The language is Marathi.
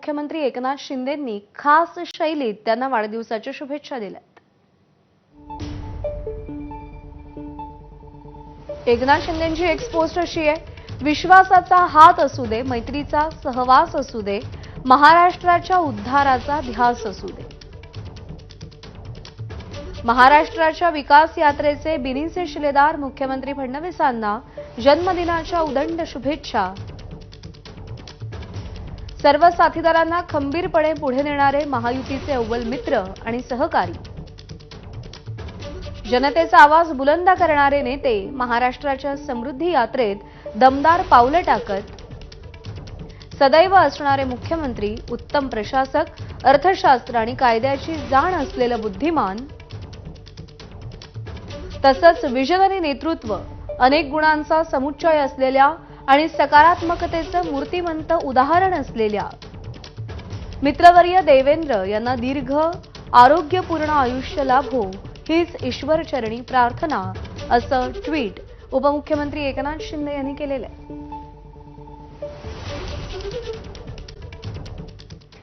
मुख्यमंत्री एकनाथ शिंदेंनी खास शैलीत त्यांना वाढदिवसाच्या शुभेच्छा दिल्या एकनाथ शिंदेची एक पोस्ट अशी आहे विश्वासाचा हात असू दे मैत्रीचा सहवास असू दे महाराष्ट्राच्या उद्धाराचा ध्यास असू दे. महाराष्ट्राच्या विकास यात्रेचे बिनीचे शिलेदार मुख्यमंत्री फडणवीसांना जन्मदिनाच्या उदंड शुभेच्छा सर्व साथीदारांना खंबीरपणे पुढे नेणारे महायुतीचे अव्वल मित्र आणि सहकारी. जनतेचा आवाज बुलंद करणारे नेते महाराष्ट्राच्या समृद्धी यात्रेत दमदार पावलं टाकत. सदैव असणारे मुख्यमंत्री उत्तम प्रशासक अर्थशास्त्र आणि कायद्याची जाण असलेलं बुद्धिमान. तसंच विजनरी नेतृत्व अनेक गुणांचा समुच्चय असलेल्या आणि सकारात्मकतेचं मूर्तिमंत उदाहरण असलेल्या मित्रवर्य देवेंद्र यांना दीर्घ आरोग्यपूर्ण आयुष्य लाभो हीच ईश्वरचरणी प्रार्थना असं ट्विट उपमुख्यमंत्री एकनाथ शिंदे यांनी केलेलं आहे.